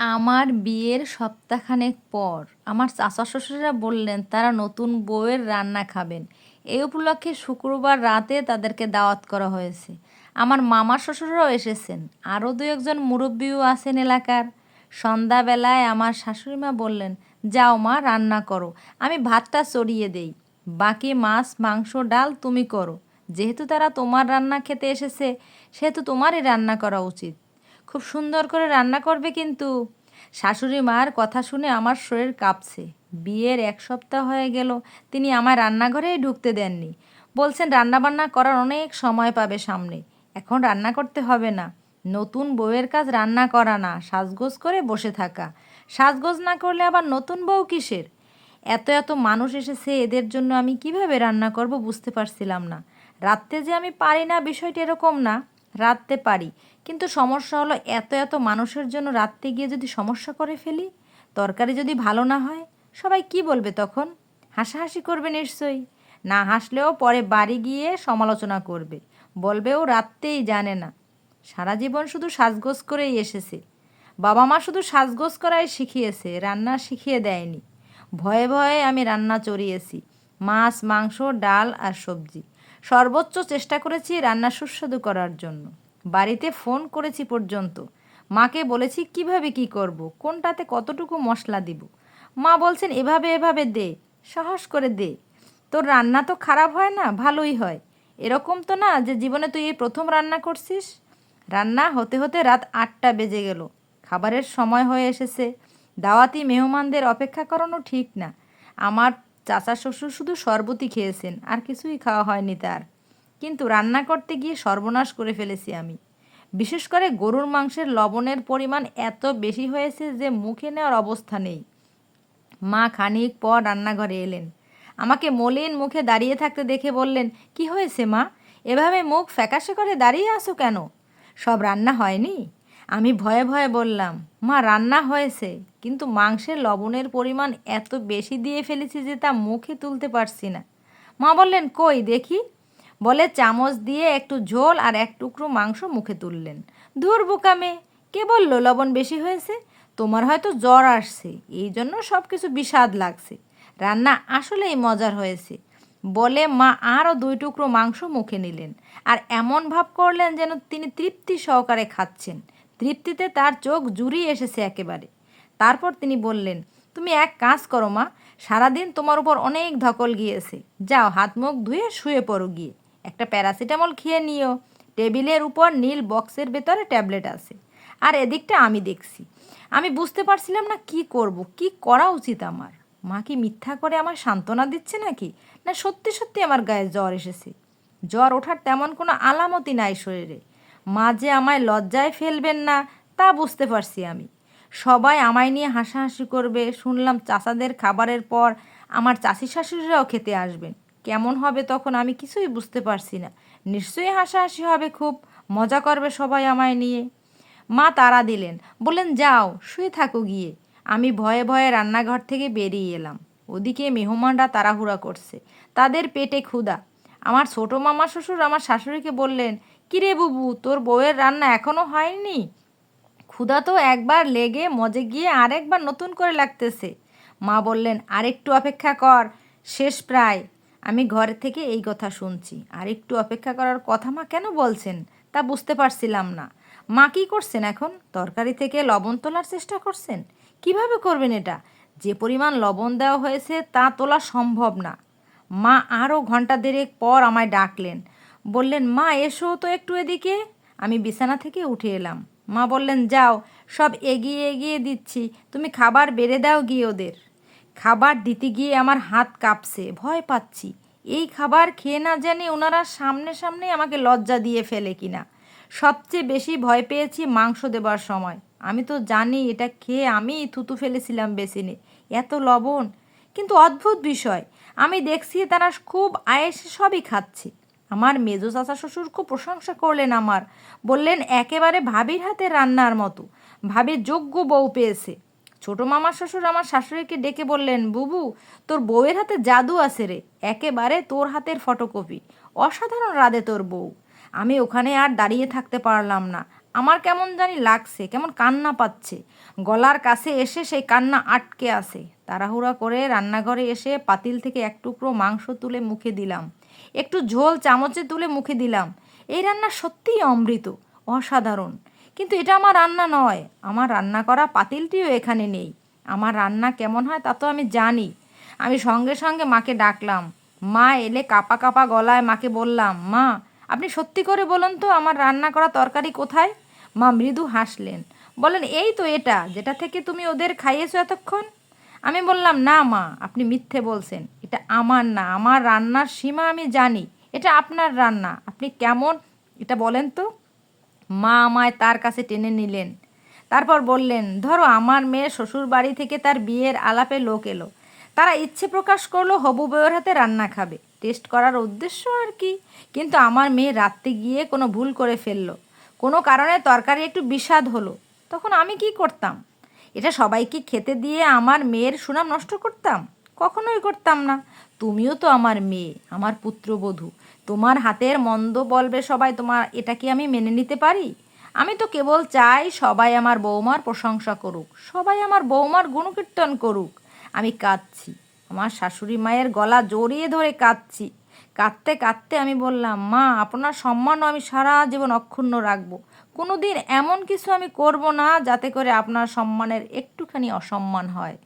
আমার বিয়ের সপ্তাহখানেক পর আমার চাচা শ্বশুরেরা বললেন, তারা নতুন বউয়ের রান্না খাবেন। এই উপলক্ষে শুক্রবার রাতে তাদেরকে দাওয়াত করা হয়েছে। আমার মামা শ্বশুররাও এসেছেন। আরও দু একজন মুরব্বীও আছেন এলাকার। সন্ধ্যাবেলায় আমার শাশুড়িমা বললেন, যাও মা, রান্না করো। আমি ভাতটা চড়িয়ে দেই। বাকি মাছ, মাংস, ডাল তুমি করো। যেহেতু তারা তোমার রান্না খেতে এসেছে, সেহেতু তোমারই রান্না করা উচিত। খুব সুন্দর করে রান্না করবে কিন্তু। শাশুড়ি মার কথা শুনে আমার শরীর কাঁপছে। বিয়ের এক সপ্তাহ হয়ে গেল, তিনি আমার রান্নাঘরেই ঢুকতে দেননি। বলছেন রান্নাবান্না করার অনেক সময় পাবে সামনে। এখন রান্না করতে হবে না। নতুন বউয়ের কাজ রান্না করা না, সাজগোজ করে বসে থাকা। সাজগোজ না করলে আবার নতুন বউ কিসের? এত এত মানুষ এসেছে, এদের জন্য আমি কীভাবে রান্না করব বুঝতে পারছিলাম না। রাত্রে যে আমি পারি না বিষয়টি এরকম না। রাত্রে পারি। কিন্তু সমস্যা হলো এত এত মানুষের জন্য রাত্রে গিয়ে যদি সমস্যা করে ফেলি, তরকারি যদি ভালো না হয়, সবাই কি বলবে তখন? হাসাহাসি করবে নিশ্চয়ই। না হাসলেও পরে বাড়ি গিয়ে সমালোচনা করবে। বলবে ও রাত্রেই জানে না। সারা জীবন শুধু সাজগোজ করেই এসেছে। বাবা মা শুধু সাজগোজ করাই শিখিয়েছে, রান্না শিখিয়ে দেয়নি। ভয়ে ভয়ে আমি রান্না চড়িয়েছি। মাছ, মাংস, ডাল আর সবজি। সর্বোচ্চ চেষ্টা করেছি রান্না সুস্বাদু করার জন্য। বাড়িতে ফোন করেছি পর্যন্ত। মাকে বলেছি, কীভাবে কি করব? কোনটাতে কতটুকু মশলা দিব? মা বলছেন, এভাবে এভাবে দে। সাহস করে দে। তোর রান্না তো খারাপ হয় না? ভালোই হয়। এরকম তো না যে জীবনে তুই এই প্রথম রান্না করছিস? রান্না হতে হতে রাত আটটা বেজে গেল। খাবারের সময় হয়ে এসেছে। দাওয়াতি মেহমানদের অপেক্ষা করানো ঠিক না। আমার চাচা শ্বশুর শুধু শরবতই খেয়েছেন, আর কিছুই খাওয়া হয়নি তার। কিন্তু রান্না করতে গিয়ে সর্বনাশ করে ফেলেছি আমি। বিশেষ করে গরুর মাংসের লবণের পরিমাণ এত বেশি হয়েছে যে মুখে নেওয়ার অবস্থা নেই। মা খানিক পর রান্নাঘরে এলেন। আমাকে মলিন মুখে দাঁড়িয়ে থাকতে দেখে বললেন, কি হয়েছে মা? এভাবে মুখ ফ্যাকাশে করে দাঁড়িয়ে আসো কেন? সব রান্না হয়নি? আমি ভয়ে ভয়ে বললাম, মা, রান্না হয়েছে, কিন্তু মাংসের লবণের পরিমাণ এত বেশি দিয়ে ফেলেছি যে তা মুখে তুলতে পারছি না। মা বললেন, কই, দেখি। বলে চামচ দিয়ে একটু ঝোল আর এক টুকরো মাংস মুখে তুললেন। ধুর বোকামে কে বলল লবণ বেশি হয়েছে? তোমার হয়তো জ্বর আসছে, এই জন্য সব কিছু বিষাদ লাগছে। রান্না আসলেই মজার হয়েছে। বলে মা আরও দুই টুকরো মাংস মুখে নিলেন, আর এমন ভাব করলেন যেন তিনি তৃপ্তি সহকারে খাচ্ছেন। তৃপ্তিতে তার চোখ জুড়িয়ে এসেছে একেবারে। তারপর তিনি বললেন, তুমি এক কাজ করো মা, সারাদিন তোমার উপর অনেক ধকল গিয়েছে। যাও, হাত মুখ ধুয়ে শুয়ে পড়ো গিয়ে। একটা প্যারাসিটামল খেয়ে নিও। টেবিলের উপর নীল বক্সের ভেতরে ট্যাবলেট আছে। আর এদিকটা আমি দেখছি। আমি বুঝতে পারছিলাম না কি করব, কি করা উচিত আমার? মা কি মিথ্যা করে আমার সান্ত্বনা দিচ্ছে নাকি? না সত্যি সত্যি আমার গায়ে জ্বর এসেছে? জ্বর ওঠার তেমন কোনো আলামতি নাই শরীরে। মা যে আমায় লজ্জায় ফেলবেন না, তা বুঝতে পারছি আমি। সবাই আমায় নিয়ে হাসাহাসি করবে, শুনলাম চাচাদের খাবারের পর আমার চাষি শাশুড়িরাও খেতে আসবেন। কেমন হবে তখন আমি কিছুই বুঝতে পারছি না। নিশ্চয়ই হাসাহাসি হবে খুব, মজা করবে সবাই আমায় নিয়ে। মা তারা দিলেন, বললেন, যাও, শুয়ে থাকো গিয়ে। আমি ভয়ে ভয়ে রান্নাঘর থেকে বেরিয়ে এলাম। ওদিকে মেহমানরা তাড়াহুড়া করছে। তাদের পেটে ক্ষুধা। আমার ছোটো মামা শ্বশুর আমার শাশুড়িকে বললেন কিরে বুবু, তোর বউয়ের রান্না এখনও হয়নি? ক্ষুধা তো একবার লেগে মজে গিয়ে আরেকবার নতুন করে লাগতেছে। মা বললেন, আরেকটু অপেক্ষা কর, শেষ প্রায়। আমি ঘরে থেকে এই কথা শুনছি। আরেকটু অপেক্ষা করার কথা মা কেন বলছেন? তা বুঝতে পারছিলাম না। মা কী করছেন এখন? তরকারি থেকে লবণ তোলার চেষ্টা করছেন? কীভাবে করবেন এটা? যে পরিমাণ লবণ দেওয়া হয়েছে তা তোলা সম্ভব না। মা আরও ঘণ্টা দেড়েক পর আমায় ডাকলেন বললেন, মা, এসো তো একটু এদিকে। আমি বিছানা থেকে উঠে এলাম। মা বললেন, যাও, সব এগিয়ে এগিয়ে দিচ্ছি। তুমি খাবার বেড়ে দাও গিয়ে ওদের। খাবার দিতে গিয়ে আমার হাত কাঁপছে, ভয় পাচ্ছি। এই খাবার খেয়ে না জানি ওনারা সামনে সামনে আমাকে লজ্জা দিয়ে ফেলে কিনা। সবচেয়ে বেশি ভয় পেয়েছি মাংস দেবার সময়। আমি তো জানি এটা খেয়ে আমি থুতু ফেলেছিলাম বেসিনে। এত লবণ। কিন্তু অদ্ভুত বিষয়, আমি দেখছি তারা খুব আয়েসে সবই খাচ্ছে। আমার মেজো চাচা শ্বশুর খুব প্রশংসা করলেন আমার। বললেন, একেবারে ভাবির হাতে রান্নার মতো। ভাবি যোগ্য বউ পেয়েছে। ছোটো মামার শ্বশুর আমার শাশুড়িকে ডেকে বললেন, বুবু, তোর বউয়ের হাতে জাদু আছে রে। একেবারে তোর হাতের ফটোকপি। অসাধারণ রাধে তোর বউ। আমি ওখানে আর দাঁড়িয়ে থাকতে পারলাম না। আমার কেমন জানি লাগছে, কেমন কান্না পাচ্ছে। গলার কাছে এসে সেই কান্না আটকে আসে তাড়াহুড়া করে রান্নাঘরে এসে পাতিল থেকে এক টুকরো মাংস তুলে মুখে দিলাম। একটু ঝোল চামচে তুলে মুখে দিলাম। এই রান্না সত্যিই অমৃত, অসাধারণ। কিন্তু এটা আমার রান্না নয়। আমার রান্না করা পাতিলটিও এখানে নেই। আমার রান্না কেমন হয় তা তো আমি জানি। আমি সঙ্গে সঙ্গে মাকে ডাকলাম। মা এলে কাপা কাপা গলায় মাকে বললাম, মা আপনি সত্যি করে বলুন তো, আমার রান্না করা তরকারি কোথায়? মা মৃদু হাসলেন। বলেন, এই তো এটা, যেটা থেকে তুমি ওদের খাইয়েছো এতক্ষণ? আমি বললাম, না মা, আপনি মিথ্যে বলছেন। এটা আমার না, আমার রান্নার সীমা আমি জানি। এটা আপনার রান্না। আপনি কেমন? এটা বলেন তো। মা আমায় তার কাছে টেনে নিলেন। তারপর বললেন, ধরো আমার মেয়ে শ্বশুর বাড়ি থেকে তার বিয়ের আলাপে লোক এলো। তারা ইচ্ছে প্রকাশ করল, হবু বউয়ের হাতে রান্না খাবে। টেস্ট করার উদ্দেশ্য আর কি। কিন্তু আমার মেয়ে রাত্রে গিয়ে কোনো ভুল করে ফেলল। কোনো কারণে তরকারি একটু বিষাদ হলো। তখন আমি কি করতাম? এটা সবাইকে খেতে দিয়ে আমার মেয়ের সুনাম নষ্ট করতাম? কখনোই করতাম না। তুমিও তো আমার মেয়ে, আমার পুত্রবধূ। তোমার হাতের মন্দ বলবে সবাই, তোমার এটা কি আমি মেনে নিতে পারি? আমি তো কেবল চাই সবাই আমার বৌমার প্রশংসা করুক, সবাই আমার বৌমার গুণকীর্তন করুক। আমি কাঁদছি। আমার শাশুড়ি মায়ের গলা জড়িয়ে ধরে কাঁদছি। কাঁদতে কাঁদতে আমি বললাম, মা, আপনার সম্মানও আমি সারা জীবন অক্ষুণ্ণ রাখব। কোনো দিন এমন কিছু আমি করব না যাতে করে আপনার সম্মানের একটুখানি অসম্মান হয়।